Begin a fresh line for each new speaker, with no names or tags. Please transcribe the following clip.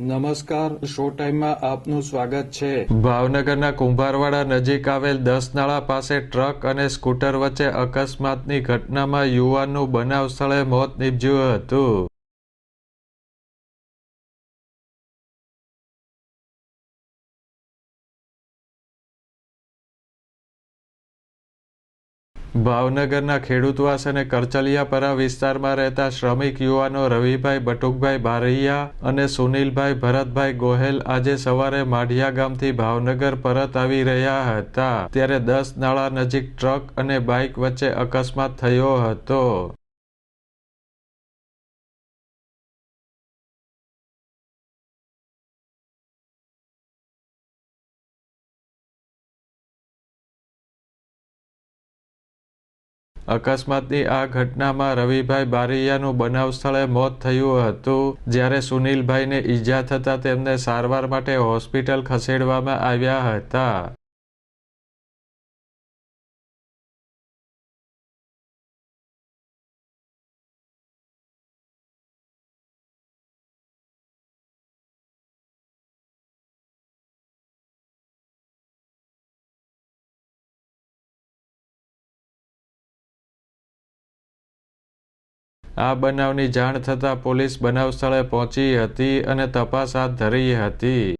નમસ્કાર, શો ટાઈમમાં આપનું સ્વાગત છે.
ભાવનગરના કુંભારવાડા નજીક આવેલ દસ નાળા પાસે ટ્રક અને સ્કૂટર વચ્ચે અકસ્માતની ઘટનામાં યુવાનનું બનાવ સ્થળે મોત નીપજ્યું હતું. ભાવનગરના ખેડૂતવાસ અને કરચલિયાપરા વિસ્તારમાં રહેતા શ્રમિક યુવાનો રવિભાઈ બટુકભાઈ બારૈયા અને સુનિલભાઈ ભરતભાઈ ગોહેલ આજે સવારે માઢિયા ગામથી ભાવનગર પરત આવી રહ્યા હતા. ત્યારે દસ નાળા નજીક ટ્રક અને બાઇક વચ્ચે અકસ્માત થયો હતો. અકસ્માતની આ ઘટનામાં રવિભાઈ બારૈયાનું બનાવ સ્થળે મોત થયું હતું. જ્યારે સુનિલભાઈને ઈજા થતાં તેમને સારવાર માટે હોસ્પિટલ ખસેડવામાં આવ્યા હતા. આ બનાવની જાણ થતાં પોલીસ બનાવ સ્થળે પહોંચી હતી અને તપાસ હાથ ધરી હતી.